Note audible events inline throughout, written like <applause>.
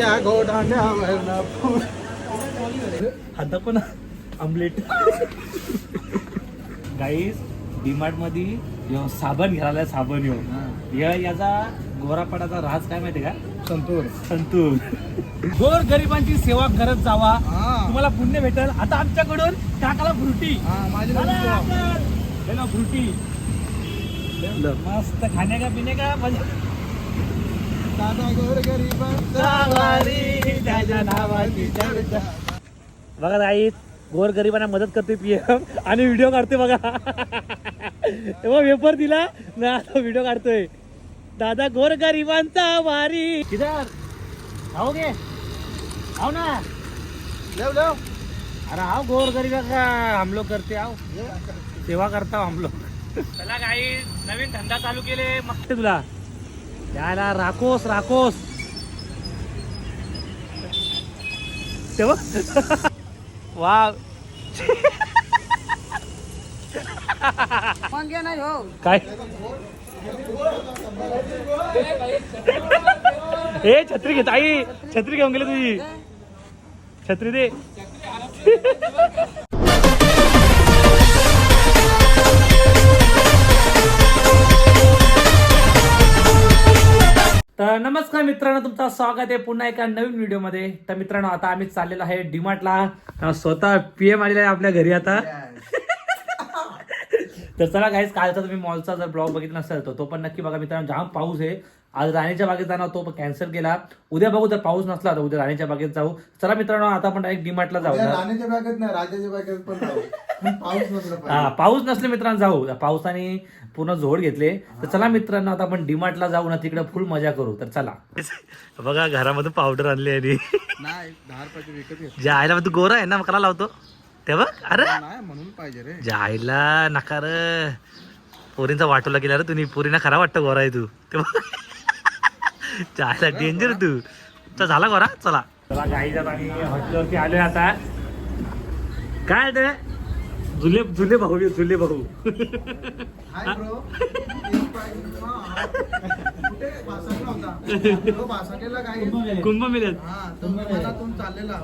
या घोटांड्यावर फुल. आता पण आमलेट. गाईस डीमार्टमध्ये साबण घ्यायला साबण येऊ या याचा गोरापाडाचा राज काय माहिती का? संतूर. संतूर. गोर गरिबांची सेवा करत जावा. तुम्हाला पुण्य भेटेल. आता आमच्याकडून टाकाला फ्रुटी. फ्रुटी. मस्त खाण्या का पिणे का? गोर बघा आई गोर गरिबांना मदत करते पीएम आणि व्हिडिओ काढते बघा. तेव्हा पेपर दिला ना आता व्हिडिओ काढतोय. दादा गोर गरिबांचा वारी. किधर? आओगे आओ ना. लेव लेव अरे आओ गोर गरीबा का हम लोग करते आओ. सेवा करता हो हम लोग. चला काही नवीन धंदा चालू केले. मग तुला. यायला राकोस राकोस. तेव्हा? वा हो. काय? ए छत्री घेत आई छत्री घेऊन गेली तुझी. छत्री दे. नमस्कार मित्रांनो तुमचं स्वागत आहे पुन्हा एका नवीन व्हिडिओमध्ये. तर मित्रांनो आता आम्ही चाललेलो आहे डीमार्टला स्वतः पीएम आलेला आहे आपल्या घरी आता. <laughs> तर चला काहीच कालचा तुम्ही मॉलचा जर ब्लॉग बघितला नसेल तर तो पण नक्की बघा मित्रांनो जाम पाऊस आहे आज राणीच्या बागेत जाणार तो पण कॅन्सल केला. उद्या बघू जर पाऊस नसला तर उद्या राणीच्या बागेत जाऊ. चला मित्रांनो आता आपण डायरेक्ट डीमार्टला जाऊ. राणीच्या बागेत नाही राजाच्या बागेत पण जाऊ. पण पाऊस नसला हा पाऊस नसले मित्रांनो जाऊ. पावसाने पूर्ण झोड घेतले तर चला मित्रांनो आता आपण डीमार्टला जाऊ ना तिकडे फुल मजा करू. तर चला. बघा घरामध्ये पावडर आणली आहे नाही दहा रुपयाचे विकत घेत ज्या आईला तू गोरा आहे ना मकरा लावतो? ते बघ अरे! नाही म्हणून पाहिजे रे. ज्या आईला नकार पोरींचा वाटोला गेला रे तुम्ही पोरींना खरा वाटतं गोरा आहे तू. ते आईला डेंजर तू. तर झाला गोरा चला. चला गाई जात आम्ही हॉटेलवरती आलोय आता. काय ते झुले झुले भाऊ झुले भाऊ. ब्रो कुंभ हा? विमानातून चाललेला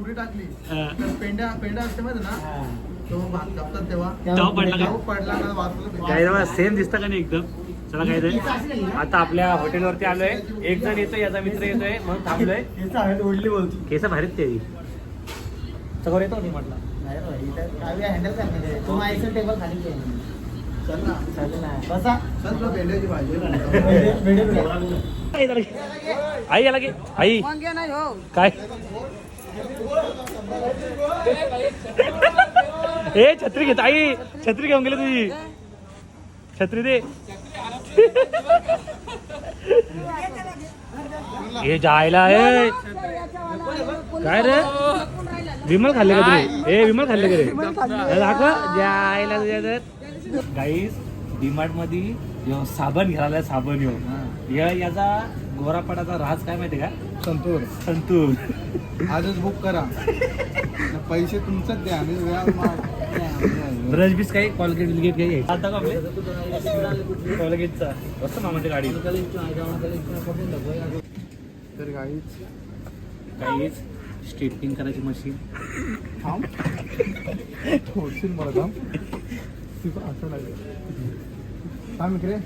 उडी टाकली. हा. तर पेंड्या पेंड्या असते माहिती ना? तो भात कापतात तेव्हा. तेव्हा पडला पडला सेम दिसतं का नाही एकदम? चला काय ते? आता आपल्या हॉटेलवरती आलोय. एक जण येतोय याचा मित्र येतोय. म्हणून थांबलोय. ओढली बोलतो. केस भारीत ते. सगळं येतो नाही म्हटलं भाजी आई याला घे. आई. हो? काय? ए छत्री घेत. आई छत्री घेऊन गेली तुझी. छत्री दे. हे जायला ए काय रे? विमल खाल्ले का तुम्ही? ए विमल खाल्ले का रे? दाखव. जायला तुझ्या तर. गाईस डीमार्टमध्ये साबण घ्यायला साबण येऊ या याचा गोरापाडाचा राज काय माहिती का? संतूर. संतूर. आजच बुक करा. पैसे तुमचंच द्या आणि ब्रश बीस काही कॉलगेट विलगेट काही आता का आपले? कॉलगेटचा असतं मामाच्या गाडी. तर गाईच काहीच स्ट्रेटनिंग करायची मशीन थांब. थोडशील मला थांब. तिथं असं लागेल थांब इकडे.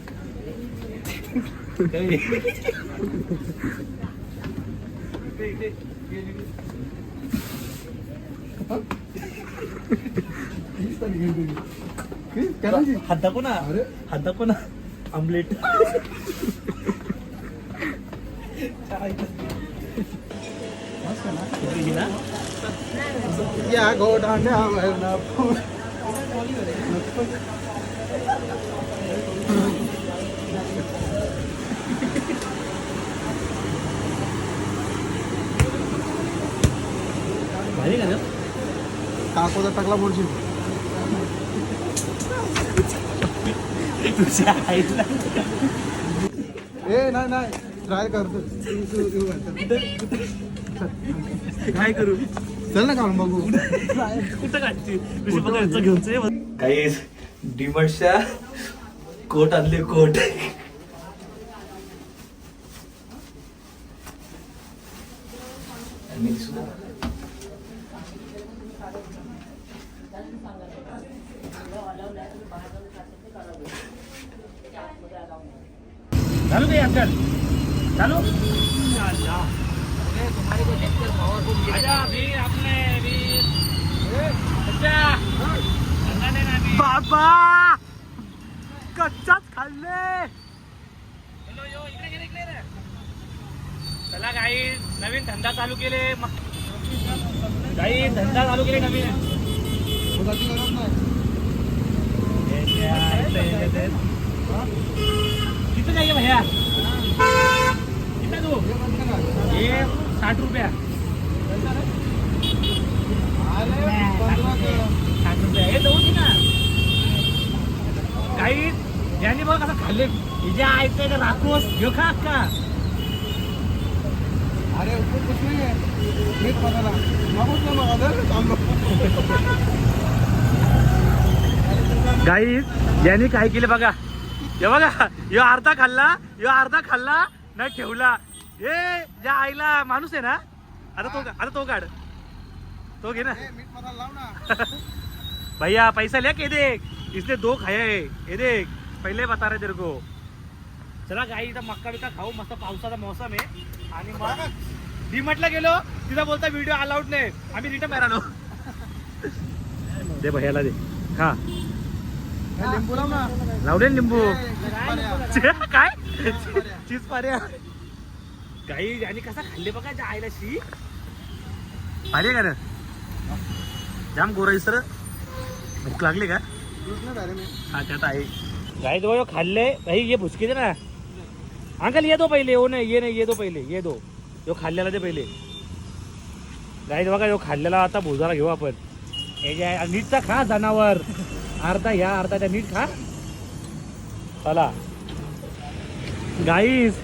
हीच हात दाखव ना अरे हात दाखव ना आमलेट या घोटांड्यावर भारी का रे? काकोचा टाकला बोलशील तुझ्या आईला. ए नाही नाही. ट्राय करतो. काय करू? चल ना काढून बघू. कुठं काढते? घेऊन काही डिमर्टच्या कोट आणले कोट. चालू दे अंकल चालू। आजा वीर आपने वीर अच्छा धंदा देना वीर बाबा कच्चाच खाल्ले हॅलो यो इकडे गेले इकडे रे चला काही नवीन धंदा चालू केले. काही धंदा चालू केले नवीन. दुधाची गरज नाही. किती जाईल भैया. किती तू. हे म्हणते ना. ये साठ रुपया. साठ रुपया. हे देऊ दे ना. काही यांनी बघ कसं खाल्ले. हिजे आयचं आहे राखोस घेऊ खा का अरे ऊपर कुछ नहीं है मीठ मसाला मामूस ना दे गाई यांनी काय केले बघा. हे बघा. यो अर्धा खाल्ला यो अर्धा खाल्ला नाही ठेवला. हे ज्या आईला माणूस आहे ना? आता तो आता तो काढ. तो घे ना. <laughs> भैया पैसा ले के देख? इसने दो खाया है. ये देख पहिले बता रहे तेरे को. चला गाई इथं मक्का बिक्का खाऊ मस्त पावसाचा मौसम आहे आणि मग डीमार्टला गेलो तिथं बोलता व्हिडिओ अलाउड नाही. आम्ही रिटर्न आलो. <laughs> दे भैयाला दे. हा लावले ना लिंबू. काय? चीज पाऱ्या गाई आणि कसा खाल्ले बघा आईला शी पारे का जाम गोरा सर भूक लागली का? हा त्यात आहे. गाई खाल्ले. भाई ये भुसके दे ना. अंकल ये दो पहिले. हो नाही ये नाही ये दो पहिले. ये दो. यो खाल्लेला दे पहिले. गाई बघा यो खाल्लेला. आता भुजाला घेऊ आपण. हे जे आहे, नीटचा खा जनावर. अर्धा ह्या अर्धा त्या नीट खा. चला. गाईस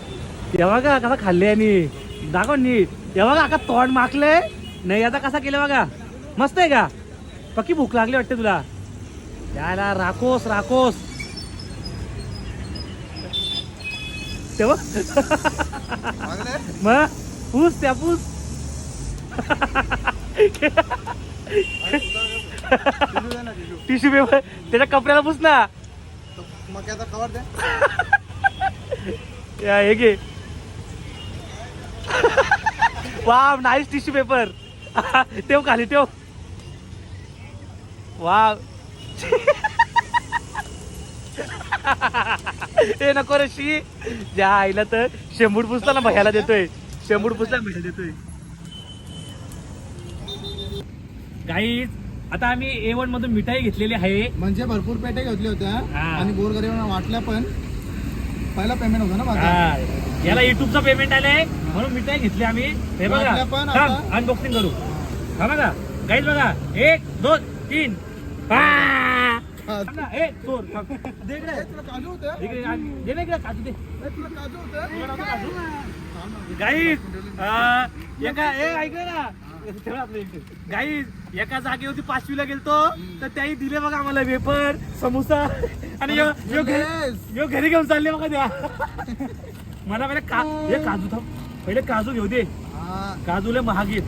हे बघा कसा खाल्ले आणि दाखव नीट. हे बघा का तोंड माकले नाही आता कसा केलं बघा. मस्त आहे का? पक्की भूक लागली वाटते तुला. याला राखोस राखोस. तेव्हा? मग? पूस त्या पूस. Tissue paper. त्याच्या कपड्याला पूस ना. मक्याचा कवर दे. या हे घे. Wow nice tissue paper. ठेव खाली ठेव. वाव. हे नको रे शी. ज्या आईला तर शेंबूड पुसला भयाला देतोय. शेंबूड पुसला भयाला देतोय. गाईज आता आम्ही ए वन मधून मिठाई घेतलेली आहे. म्हणजे भरपूर पेट्या घेतल्या होत्या हा. आणि गोरगरिबांना वाटल्या पण पहिला पेमेंट होता ना माझा? हा. याला युट्यूबचा पेमेंट आलंय. म्हणून मिठाई घेतली आम्ही. हे बघा. पण आता- अनबॉक्सिंग करू. हा बघा. गाईज बघा. एक दोन तीन. पा! हा. थांब ना, ए, चोर, थांब. दे इकडे. ए, तुला काजू होते इकडे, आणि- दे ना इकडे काजू दे. ए, तुला काजू होते गाईज अं, एका ए ऐक ना. ठेवा आपलं इकडे. गाईज एका जागेवरती पाचवीला गेलतो तर त्याही दिले बघा आम्हाला वेपर समोसा आणि यो- यो घरी. यो घरी घेऊन चालले बघा त्या. मला पहिले का हे. काजू थांब. पहिले काजू घेऊ दे. हा. काजूले महाग बघू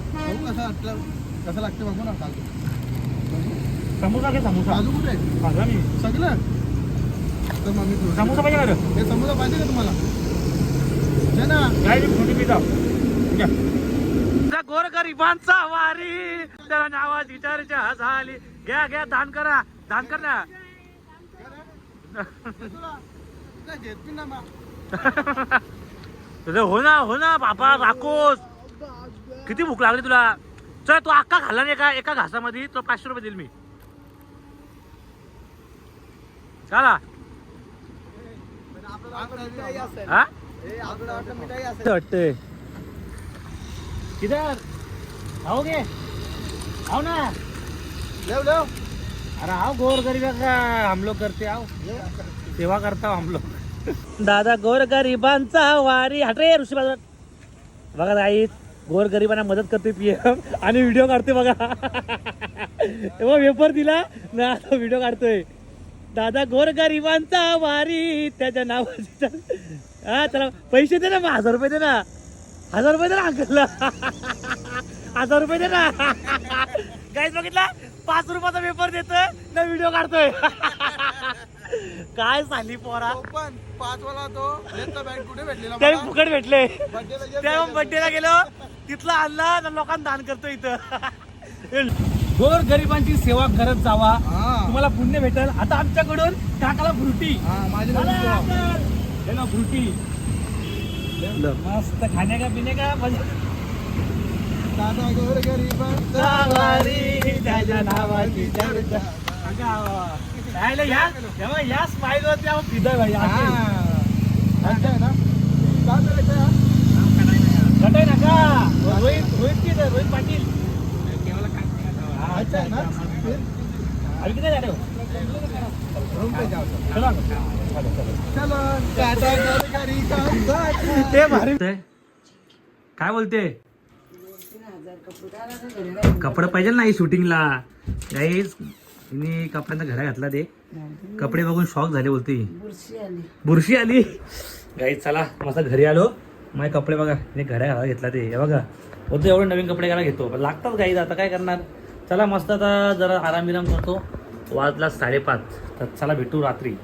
कसं वाटलं कसं लागतं बघू ना काजू. समोसा घे समोसा. काजू कुठे आहे? खाल्ला मी. सगळं? तर मम्मी समोसा पाहिजे का रे? हे समोसा पाहिजे का तुम्हाला? दे ना. काय मी फ्रुटी पिता गोर गरिबांचा वारी. त्याला नावाची चर्चा झाली. घ्या घ्या दान करा. दान कर ना. तुझं हो ना हो ना बाबा राकोस किती भूक लागली तुला? चल तू अक्का खाल्ला नाही एका एका घासामध्ये तो पाचशे रुपये देईल मी. चला. हा. वाटतंय किधर आओ गे आओ ना। लेव लेव। अरे आओ गोर गरीब का हम लोग करते आओ। सेवा करता हम लोग। दादा गोर गरिबांचा वारी हट रे ऋषी बाजार बघा आई गोर गरिबांना मदत करते पीएम आणि व्हिडिओ काढते बघा. तेव्हा वेपर दिला. ना आता व्हिडिओ काढतोय. दादा गोर गरिबांचा वारी त्याच्या नावाची. हा त्याला पैसे दे ना मग हजार रुपये दे ना. हजार रुपये दे ना अंकलला. हजार रुपये दे ना. काहीच बघितला? पाच रुपयाचा पेपर देतोय ना व्हिडिओ काढतोय. काय झाली पोरा? पण पाच वाला तो. लेफ्ट बँक कुठे भेटलेला ते मला? फुकट भेटले. त्या. बड्डेला गेलो. तिथला आणला आणि लोकांना दान करतो इथं. गोर गरिबांची सेवा करत जावा. हा. तुम्हाला पुण्य भेटेल. आता आमच्याकडून काकाला फ्रुटी हा, फ्रुटी मस्त खाणे का पिणे का? मजा. दादा गोर गरीबांचा सावारी त्याच्या नावाची चर्चा. राहिलं या? तेव्हा या स्माईल वरती आपण फिदय भाई हा. ना? गटाय नका रोहित रोहित की आहे? रोहित पाटील. हा, अच्छा आहे ना? अभी किती झाले हो? चला. चलो. ते भारी. काय बोलते? कपडे पाहिजे नाही शूटिंगला. गाईज हिने कपड्यांचा घातला ते. कपडे बघून शॉक झाले बोलते. बुरशी आली. गाईज चला मस्त घरी आलो. माझे कपडे बघा हिने घरा घाला घेतला ते. हे बघा होतं एवढे नवीन कपडे घाला घेतो. लागतात गाईज आता काय करणार? चला मस्त आता जरा आराम विराम करतो. वाजला साडेपाच. तर चला भेटू रात्री.